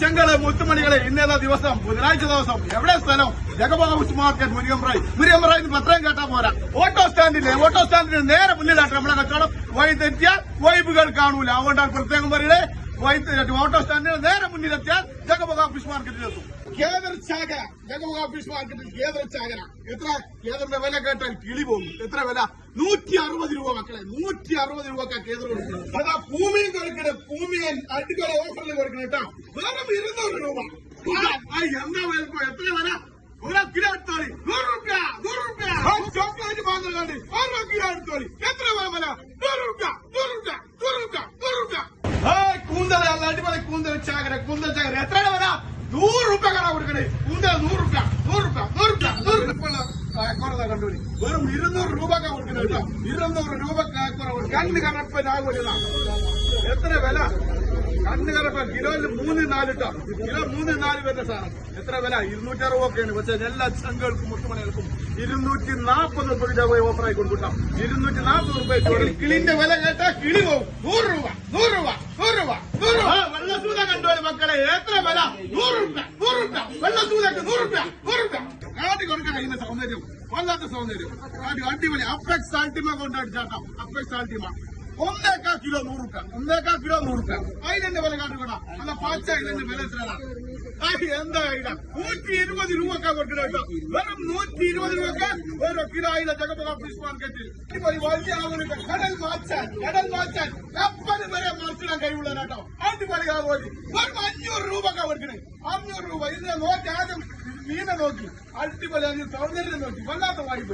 ചെങ്കൾ മുത്തുമണികളെ ഇന്നേതാ ദിവസം ബുധനാഴ്ച ദിവസം. എവിടെ സ്ഥലം? ജഗബോഹ മാർക്കറ്റ് മുരിയമ്പ്രായി മുരിയമ്പ്രായി പത്രം കേട്ടാ പോരാ. ഓട്ടോ സ്റ്റാൻഡില്ലേ? ഓട്ടോ സ്റ്റാൻഡിന് നേരെ മുന്നിലാട്ട് നമ്മളെ കച്ചവടം. വഴി തെറ്റിയാൽ വൈബുകൾ കാണൂല. അതുകൊണ്ടാണ് പ്രത്യേകം പറയണേ തെറ്റി ഓട്ടോ സ്റ്റാൻഡിന് നേരെ മുന്നിലെത്തിയാൽ ജഗബോഹ ഫിഷ് മാർക്കറ്റിലെത്തും കേദർ ചാകര. ജഗബോഹ ഫിഷ് മാർക്കറ്റിൽ കേദർ ചാകര. എത്ര? കേദറിന്റെ വില കേട്ടാൽ കിളി പോകും. എത്ര വില? നൂറ്റി അറുപത് രൂപ മക്കളെ നൂറ്റി അറുപത് രൂപക്കാ കേദർ കൊടുക്കുന്നത്. അതാ ഭൂമിയും കൊടുക്കണേ ഭൂമിയൻ അടിക്കട ഓഫറിൽ കൊടുക്കണം കേട്ടോ. വെറും ഇരുന്നൂറ് രൂപ. എന്താ വലുപ്പം എത്ര വില? ഒരു കിലോ എടുത്തോളി. നൂറ് റുപ്യ നൂറ് റുപ്യ ചോക്ലേറ്റ് കണ്ടി ഓരോ കിലോ എടുത്തോളി. എത്ര വില വില? നൂറ് റുപ്യ നൂറ് റുപ്യ നൂറ് റുപ്യ നൂറ് റുപ്യ കൂന്തൽ അടിപൊളി കൂന്തൽ ചാകര കൂന്തൽ ചാകര. എത്ര വില? നൂറ് റുപ്യ കട കൊടുക്കണേ. കൂന്തൽ നൂറ് റുപ്യ നൂറ് റുപ്യ നൂറ് റുപ്യ നൂറ് റുപ്യ കണ്ടുപിടി. വെറും ഇരുന്നൂറ് രൂപക്കാ കൊടുക്കുന്നത് കേട്ടോ. ഇരുന്നൂറ് രൂപ കണ്ണ് കറപ്പനാകൂല എത്ര വില? കണ്ണ് കറപ്പ കിലോയിൽ മൂന്ന് നാല് കേട്ടോ കിലോ മൂന്ന് നാല് വരുന്ന സാധനം. എത്ര വില? ഇരുന്നൂറ്റി അറുപതൊക്കെയാണ് പക്ഷേ എല്ലാ ചങ്കൾക്കും മുട്ടുമണികൾക്കും ഇരുന്നൂറ്റി നാൽപ്പത് രൂപ ഓഫറായി കൊടുക്കാം ഇരുന്നൂറ്റി നാൽപ്പത് രൂപ കിളിന്റെ വില കേട്ടാ കിളി പോകും നൂറ് രൂപ നൂറ് രൂപ നൂറ് രൂപ നൂറ് രൂപ. വെള്ളസൂത കണ്ടോളി മക്കളെ. എത്ര വില? നൂറ് രൂപ നൂറ് രൂപ വെള്ളസൂതക്ക് നൂറ് രൂപ നൂറ് രൂപ കാട്ടി കൊടുക്കണം ഇതിന്റെ സൗന്ദര്യം. വല്ലാത്ത സൗന്ദര്യം. അടിപൊളി. അപ്പെക്സ് അൾട്ടിമ കൊണ്ടടിച്ചാട്ടോ അപ്പക്സ് അൾട്ടിമ ഒന്നേക്കാ കിലോ നൂറ് രൂപ ഒന്നേക്കാ കിലോ നൂറ് അതിലെന്റെ വില കാട്ടുകൂടാ അല്ല പാച്ച ഇതിന്റെ വില എത്രയാണ് എന്താ നൂറ്റി ഇരുപത് രൂപക്കാ കൊടുക്കണം വെറും നൂറ്റി ഇരുപത് രൂപക്ക് ഓരോ കിലോ ആയില്ല ജഗബോഗ ഫിഷ് മാർക്കറ്റിൽ. ഒരു വലിയ ആളുകൾക്ക് കടൽ മാച്ചാൻ കടൽ മാച്ചാൻ കപ്പൽ വരെ മറിച്ചിടാൻ കഴിവുള്ള കേട്ടോ. അടിപൊളി ആകുമതി വെറും അഞ്ഞൂറ് രൂപക്കാ കൊടുക്കണേ. അഞ്ഞൂറ് രൂപ. ഇന്ന് നോക്കി ആദ്യം മീനെ നോക്കി. അടിപൊളി അതിന് സൗന്ദര്യം നോക്കി. വല്ലാത്ത വായ്പ